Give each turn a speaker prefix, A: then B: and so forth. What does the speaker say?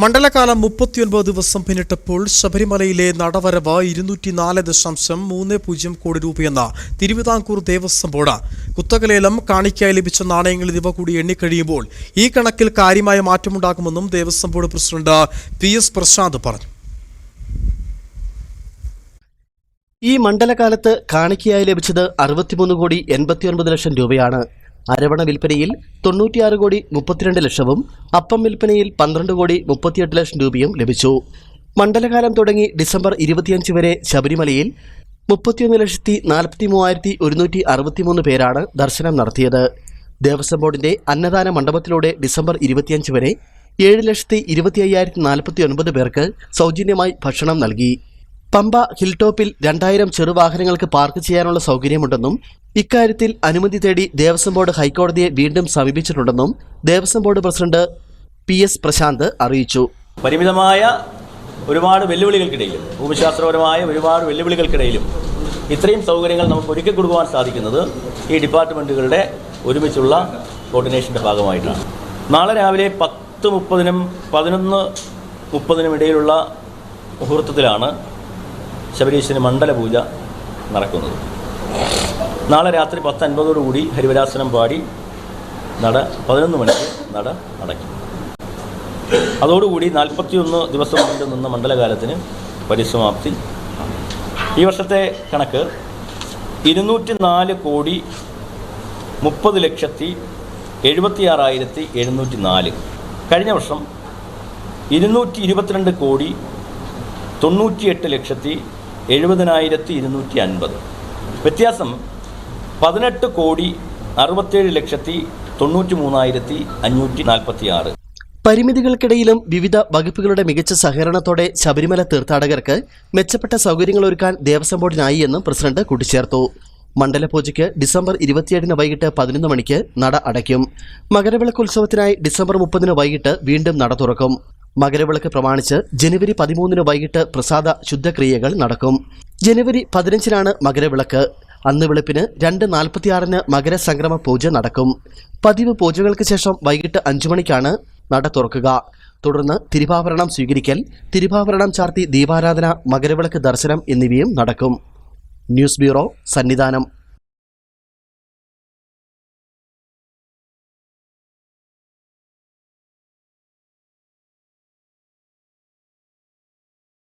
A: മണ്ഡലകാലം മുപ്പത്തിയൊൻപത് ദിവസം പിന്നിട്ടപ്പോൾ ശബരിമലയിലെ നടവരവ് ഇരുന്നൂറ്റിനാല് ദശാംശം മൂന്ന് പൂജ്യം കോടി രൂപയെന്ന തിരുവിതാംകൂർ ദേവസ്വം ബോർഡ് കുത്തകലേലം കാണിക്കായി ലഭിച്ച നാണയങ്ങൾ ഇവ കൂടി എണ്ണിക്കഴിയുമ്പോൾ ഈ കണക്കിൽ കാര്യമായ മാറ്റമുണ്ടാകുമെന്നും Devaswom board president P S Prasanth പറഞ്ഞു.
B: ഈ മണ്ഡലകാലത്ത് കാണിക്കയായി ലഭിച്ചത് അറുപത്തിമൂന്ന് കോടി എൺപത്തിയൊൻപത് ലക്ഷം രൂപയാണ്. അരവണ വിൽപ്പനയിൽ തൊണ്ണൂറ്റിയാറ് കോടി മുപ്പത്തിരണ്ട് ലക്ഷവും അപ്പം വിൽപ്പനയിൽ പന്ത്രണ്ട് കോടി മുപ്പത്തിയെട്ട് ലക്ഷം രൂപയും ലഭിച്ചു. മണ്ഡലകാലം തുടങ്ങി ഡിസംബർ ഇരുപത്തിയഞ്ച് വരെ ശബരിമലയിൽ മുപ്പത്തിയൊന്ന് ലക്ഷത്തി നാൽപ്പത്തി മൂവായിരത്തി ഒരുന്നൂറ്റി അറുപത്തിമൂന്ന് പേരാണ് ദർശനം നടത്തിയത്. ദേവസ്വം ബോർഡിന്റെ അന്നദാന മണ്ഡപത്തിലൂടെ ഡിസംബർ ഇരുപത്തിയഞ്ച് വരെ ഏഴ് ലക്ഷത്തി ഇരുപത്തി അയ്യായിരത്തി നാൽപ്പത്തി ഒൻപത് പേർക്ക് സൗജന്യമായി ഭക്ഷണം നൽകി. പമ്പ ഹിൽ ടോപ്പിൽ രണ്ടായിരം ചെറുവാഹനങ്ങൾക്ക് പാർക്ക് ചെയ്യാനുള്ള സൗകര്യമുണ്ടെന്നും ഇക്കാര്യത്തിൽ അനുമതി തേടി ദേവസ്വം ബോർഡ് ഹൈക്കോടതിയെ വീണ്ടും സമീപിച്ചിട്ടുണ്ടെന്നും Devaswom board president P S Prasanth അറിയിച്ചു.
C: പരിമിതമായ ഒരുപാട് വെല്ലുവിളികൾക്കിടയിലും ഭൂമിശാസ്ത്രപരമായ ഒരുപാട് വെല്ലുവിളികൾക്കിടയിലും ഇത്രയും സൗകര്യങ്ങൾ നമുക്ക് ഒരുക്കി കൊടുക്കുവാൻ സാധിക്കുന്നത് ഈ ഡിപ്പാർട്ട്മെന്റുകളുടെ ഒരുമിച്ചുള്ള കോർഡിനേഷന്റെ ഭാഗമായിട്ടാണ്. നാളെ രാവിലെ പത്ത് മുപ്പതിനും പതിനൊന്ന് മുപ്പതിനും ഇടയിലുള്ള മുഹൂർത്തത്തിലാണ് ശബരീശന് മണ്ഡലപൂജ നടക്കുന്നത്. നാളെ രാത്രി പത്ത് അൻപതോടുകൂടി ഹരിവരാസനം പാടി നട പതിനൊന്ന് മണിക്ക് നട അടയ്ക്കും. അതോടുകൂടി നാൽപ്പത്തിയൊന്ന് ദിവസം നീണ്ടു നിന്ന മണ്ഡലകാലത്തിന് പരിസമാപ്തി. ഈ വർഷത്തെ കണക്ക് ഇരുന്നൂറ്റി നാല് കോടി മുപ്പത് ലക്ഷത്തി എഴുപത്തിയാറായിരത്തി എഴുന്നൂറ്റി നാല് കഴിഞ്ഞ വർഷം ഇരുന്നൂറ്റി ഇരുപത്തിരണ്ട് കോടി തൊണ്ണൂറ്റിയെട്ട് ലക്ഷത്തി എഴുപതിനായിരത്തി ഇരുന്നൂറ്റി അൻപത് വ്യത്യാസം പതിനെട്ട് കോടി അറുപത്തേഴ് ലക്ഷത്തി തൊണ്ണൂറ്റി മൂന്നായിരത്തി അഞ്ഞൂറ്റി നാൽപ്പത്തി ആറ്
B: പരിമിതികൾക്കിടയിലും വിവിധ വകുപ്പുകളുടെ മികച്ച സഹകരണത്തോടെ ശബരിമല തീർത്ഥാടകർക്ക് മെച്ചപ്പെട്ട സൗകര്യങ്ങൾ ഒരുക്കാൻ ദേവസ്വം ബോർഡിനായി എന്നും പ്രസിഡന്റ് കൂട്ടിച്ചേർത്തു. മണ്ഡലപൂജയ്ക്ക് ഡിസംബർ ഇരുപത്തിയേഴിന് വൈകിട്ട് പതിനൊന്ന് മണിക്ക് നട അടയ്ക്കും. മകരവിളക്ക് ഉത്സവത്തിനായി ഡിസംബർ മുപ്പതിന് വൈകിട്ട് വീണ്ടും നട തുറക്കും. മകരവിളക്ക് പ്രമാണിച്ച് ജനുവരി പതിമൂന്നിന് വൈകിട്ട് പ്രസാദ ശുദ്ധക്രിയകൾ നടക്കും. ജനുവരി പതിനഞ്ചിനാണ് മകരവിളക്ക്. അന്ന് വെളുപ്പിന് രണ്ട് നാൽപ്പത്തിയാറിന് മകരസംക്രമ പൂജ നടക്കും. പതിവ് പൂജകൾക്ക് ശേഷം വൈകിട്ട് അഞ്ചു മണിക്കാണ് നട തുറക്കുക. തുടർന്ന് തിരുവാഭരണം സ്വീകരിക്കൽ തിരുവാഭരണം ചാർത്തി ദീപാരാധന മകരവിളക്ക് ദർശനം എന്നിവയും നടക്കും. News bureau Sannidhanam.